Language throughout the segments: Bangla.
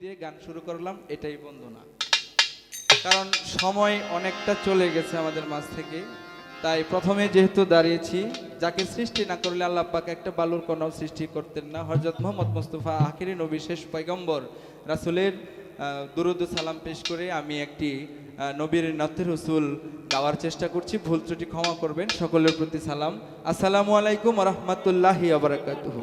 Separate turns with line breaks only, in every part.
দিয়ে গান শুরু করলাম, এটাই বন্দনা। কারণ সময় অনেকটা চলে গেছে আমাদের মাঝ থেকে। তাই প্রথমে যেহেতু দাঁড়িয়েছি, যাকে সৃষ্টি না করলে আল্লাহ একটা বালুর কণাও সৃষ্টি করতেন না। হজরত মোহাম্মদ মুস্তফা আখিরি নবী শেষ পয়গম্বর রাসুলের দুরুদ সালাম পেশ করে আমি একটি নবীর নাথের রসুল গাওয়ার চেষ্টা করছি। ভুল ত্রুটি ক্ষমা করবেন, সকলের প্রতি সালাম। আসসালামু আলাইকুম রহমতুল্লাহি আবরাকাতুহু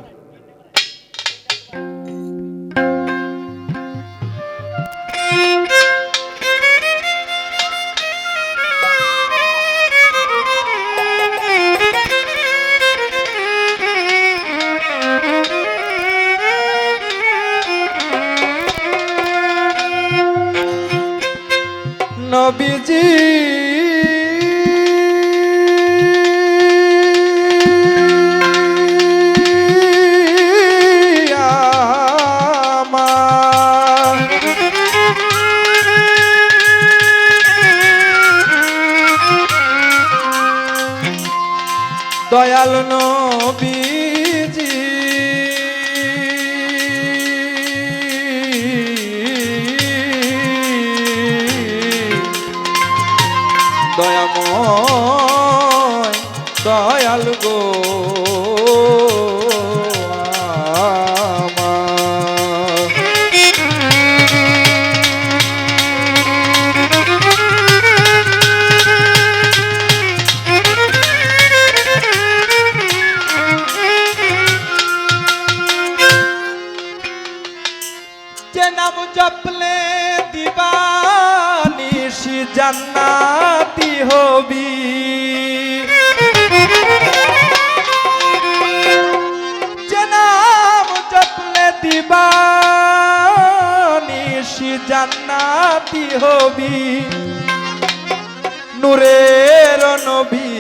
জান্নাতি হবি। নূরের নবী,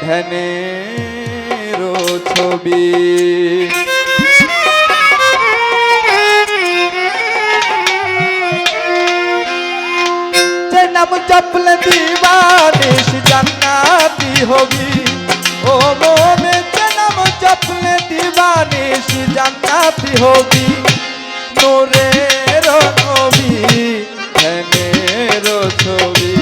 ধ্যানের ছবি। নাম জপলে দিবানিস জান্নাতি হবি। ও যে নাম জপলে দিবানিস জান্নাতি হবি। নোরের নবী ধ্যানের ছবি।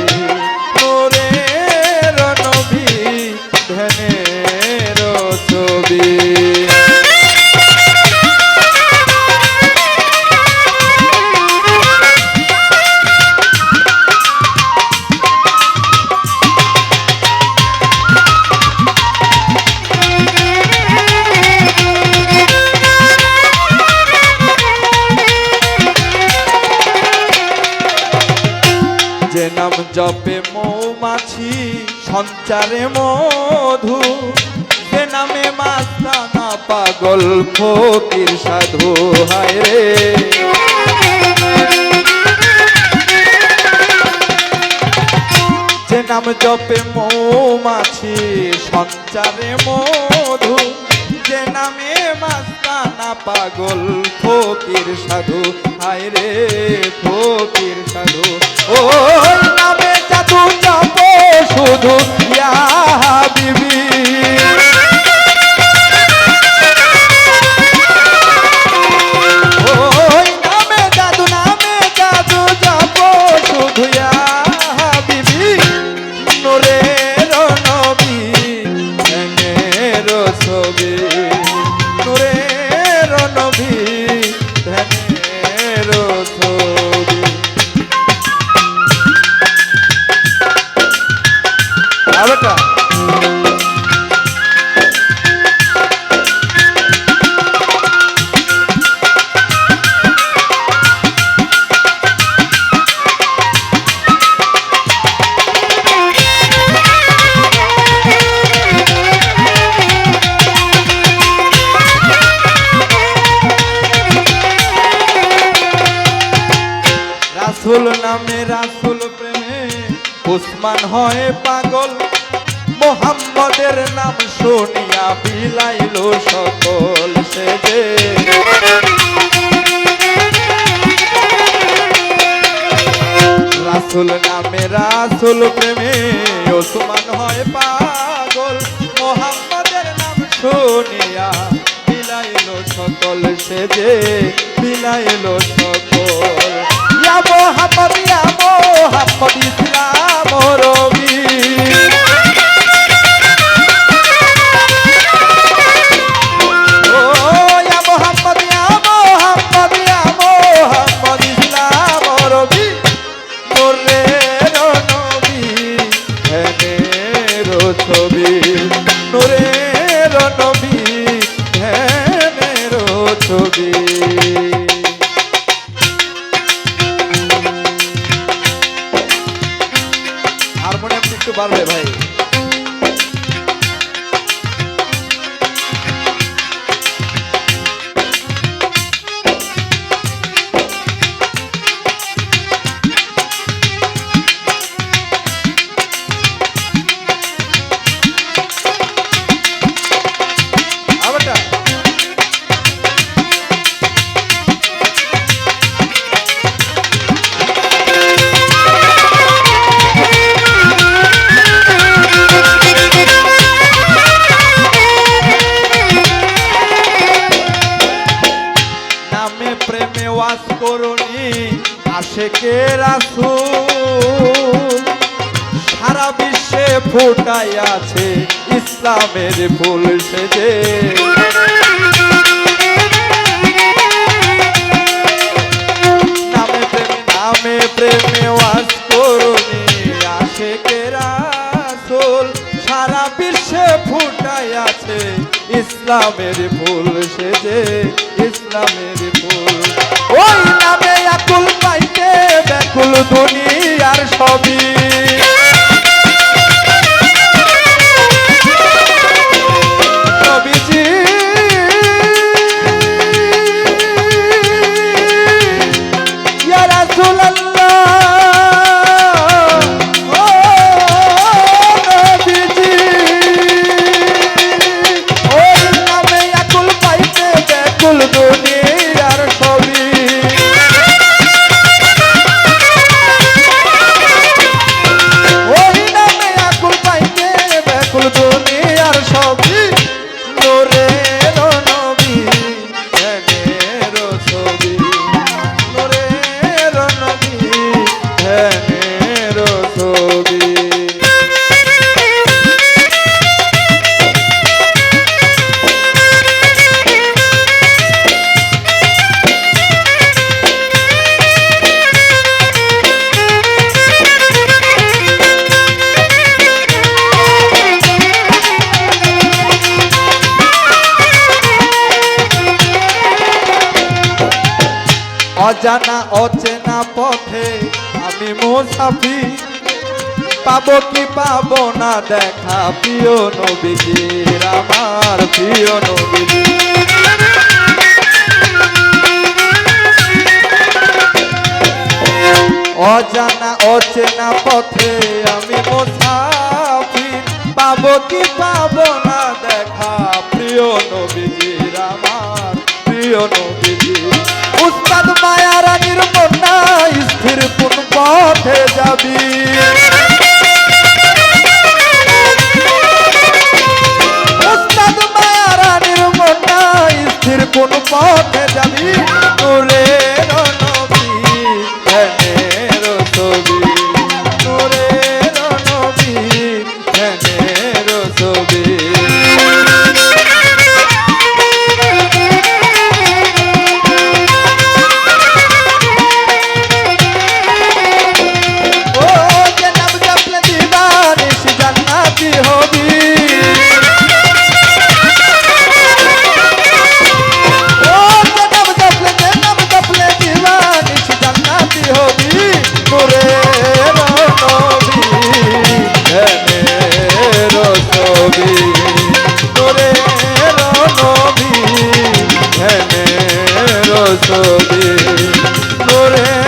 যে নাম জপে মৌমাছি, সঞ্চারে মধু। যে নামে মাস্তানা পাগল ফকির সাধু, হায় রে। যে নাম জপে মৌমাছি, সঞ্চারে মধু। যে নামে মাস্তানা পাগল, ফকির সাধু। হায় রে, ফকির সাধু। ও নামে জাদু চাপ শুধু ইয়া বিবি উসমান হয় পাগল। মোহাম্মদের নাম শুনিয়া বিলাইল সকল সে যে রাসুল নামে রাসুল প্রেমে ওসমান হয় পাগল। মোহাম্মদের নাম শুনিয়া বিলাইল সকল সেজে মিলাইলো সকল। ইয়া মোহাম্মদ ইয়া মোহাম্মদ বাড়বে ভাই। ফুটাই আছে ইসলামের ফুল সেজে। নামে প্রেমে নামে প্রেমে ওয়াস করুনি আশেকে রাসূল। সারা বিশ্বে ফুটাই আছে ইসলামের ফুল সেজে, ইসলামের ফুল। ওই নামে আকুল পাইতে, ব্যাকুল দুনিয়ার সবই অজানা, অচেনা পথে আমি মুসাফি পাবো কি পাবো না দেখা, প্রিয় নবীজির, আমার প্রিয় নবীজি অজানা, অচেনা পথে আমি মুসাফি পাবো কি পাবো না দেখা, প্রিয় নবীজির, আমার প্রিয় নবীজি উস্তাদ মায়া রানীর স্থির কোন পথে যাবি? রে